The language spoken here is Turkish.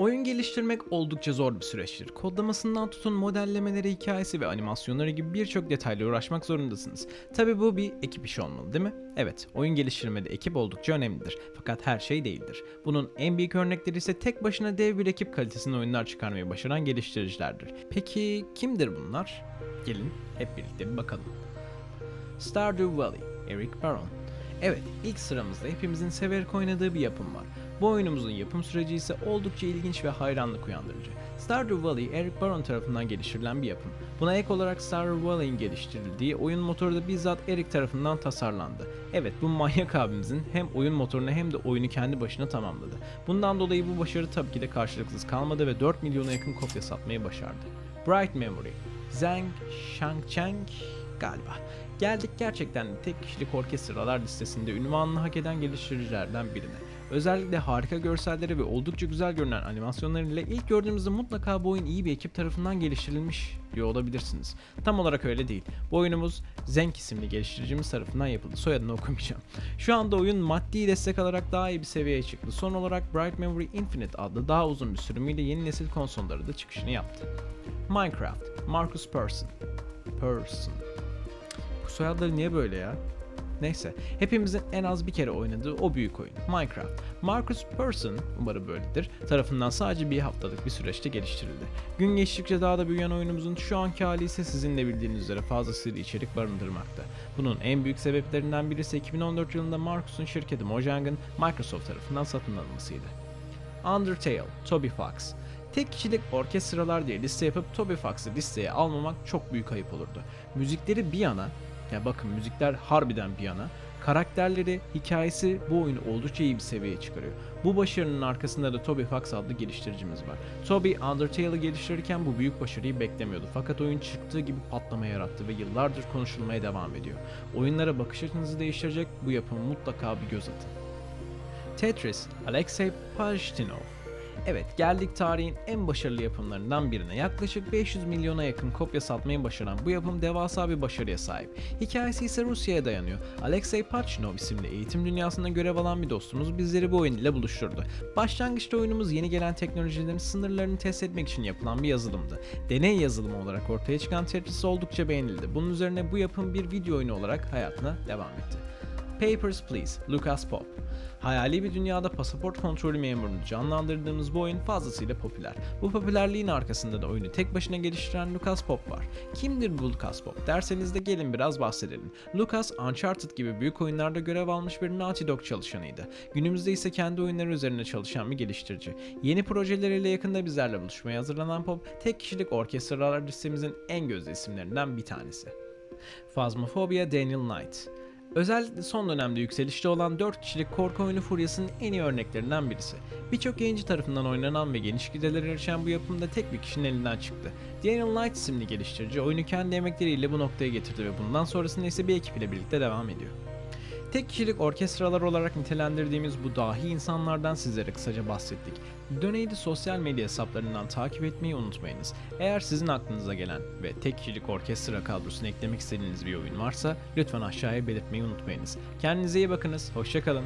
Oyun geliştirmek oldukça zor bir süreçtir. Kodlamasından tutun modellemeleri, hikayesi ve animasyonları gibi birçok detayla uğraşmak zorundasınız. Tabi bu bir ekip işi olmalı değil mi? Evet, oyun geliştirmede ekip oldukça önemlidir. Fakat her şey değildir. Bunun en büyük örnekleri ise tek başına dev bir ekip kalitesinde oyunlar çıkarmayı başaran geliştiricilerdir. Peki kimdir bunlar? Gelin hep birlikte bir bakalım. Stardew Valley, Eric Baron. Evet, ilk sıramızda hepimizin severek oynadığı bir yapım var. Bu oyunumuzun yapım süreci ise oldukça ilginç ve hayranlık uyandırıcı. Stardew Valley, Eric Baron tarafından geliştirilen bir yapım. Buna ek olarak Stardew Valley'in geliştirildiği oyun motoru da bizzat Eric tarafından tasarlandı. Evet, bu manyak abimizin hem oyun motorunu hem de oyunu kendi başına tamamladı. Bundan dolayı bu başarı tabii ki de karşılıksız kalmadı ve 4 milyona yakın kopya satmayı başardı. Bright Memory, Zhang Shangcheng galiba. Geldik gerçekten tek kişilik orkestralar listesinde ünvanını hak eden geliştiricilerden birine. Özellikle harika görselleri ve oldukça güzel görünen animasyonlarıyla ilk gördüğümüzde mutlaka bu oyun iyi bir ekip tarafından geliştirilmiş diyor olabilirsiniz. Tam olarak öyle değil. Bu oyunumuz Zenk isimli geliştiricimiz tarafından yapıldı. Soyadını okumayacağım. Şu anda oyun maddi destek alarak daha iyi bir seviyeye çıktı. Son olarak Bright Memory Infinite adlı daha uzun bir sürümüyle yeni nesil konsollara da çıkışını yaptı. Minecraft, Marcus Persson. Persson. Bu soyadları niye böyle ya? Neyse, hepimizin en az bir kere oynadığı o büyük oyun, Minecraft. Marcus Persson, umarım böyledir, tarafından sadece bir haftalık bir süreçte geliştirildi. Gün geçtikçe daha da büyüyen oyunumuzun şu anki hali ise sizin de bildiğiniz üzere fazlasıyla içerik barındırmakta. Bunun en büyük sebeplerinden birisi 2014 yılında Marcus'un şirketi Mojang'ın Microsoft tarafından satın alınmasıydı. Undertale, Toby Fox. Tek kişilik orkestralar diye liste yapıp Toby Fox'ı listeye almamak çok büyük ayıp olurdu. Müzikleri bir yana, ya bakın müzikler harbiden bir yana, karakterleri, hikayesi bu oyunu oldukça iyi bir seviyeye çıkarıyor. Bu başarının arkasında da Toby Fox adlı geliştiricimiz var. Toby Undertale'ı geliştirirken bu büyük başarıyı beklemiyordu fakat oyun çıktığı gibi patlama yarattı ve yıllardır konuşulmaya devam ediyor. Oyunlara bakış açınızı değiştirecek bu yapıma mutlaka bir göz atın. Tetris, Alexey Pajtinov. Evet, geldik tarihin en başarılı yapımlarından birine. Yaklaşık 500 milyona yakın kopya satmayı başaran bu yapım devasa bir başarıya sahip. Hikayesi ise Rusya'ya dayanıyor. Alexey Pajtinov isimli eğitim dünyasında görev alan bir dostumuz bizleri bu oyun ile buluşturdu. Başlangıçta oyunumuz yeni gelen teknolojilerin sınırlarını test etmek için yapılan bir yazılımdı. Deney yazılımı olarak ortaya çıkan Tetris oldukça beğenildi. Bunun üzerine bu yapım bir video oyunu olarak hayatına devam etti. Papers, Please, Lucas Pop. Hayali bir dünyada pasaport kontrolü memurunu canlandırdığımız bu oyun fazlasıyla popüler. Bu popülerliğin arkasında da oyunu tek başına geliştiren Lucas Pop var. Kimdir bu Lucas Pop derseniz de gelin biraz bahsedelim. Lucas, Uncharted gibi büyük oyunlarda görev almış bir Naughty Dog çalışanıydı. Günümüzde ise kendi oyunları üzerine çalışan bir geliştirici. Yeni projeleriyle yakında bizlerle buluşmaya hazırlanan Pop, tek kişilik orkestralar listemizin en gözde isimlerinden bir tanesi. Phasmophobia Daniel Knight Özellikle son dönemde yükselişte olan 4 kişilik korku oyunu furyasının en iyi örneklerinden birisi. Birçok yayıncı tarafından oynanan ve geniş kitlelere erişen bu yapımda tek bir kişinin elinden çıktı. Daniel Knight isimli geliştirici oyunu kendi emekleriyle bu noktaya getirdi ve bundan sonrasında ise bir ekip ile birlikte devam ediyor. Tek kişilik orkestralar olarak nitelendirdiğimiz bu dahi insanlardan sizlere kısaca bahsettik. Döneydi sosyal medya hesaplarından takip etmeyi unutmayınız. Eğer sizin aklınıza gelen ve tek kişilik orkestra kadrosuna eklemek istediğiniz bir oyun varsa lütfen aşağıya belirtmeyi unutmayınız. Kendinize iyi bakınız, hoşçakalın.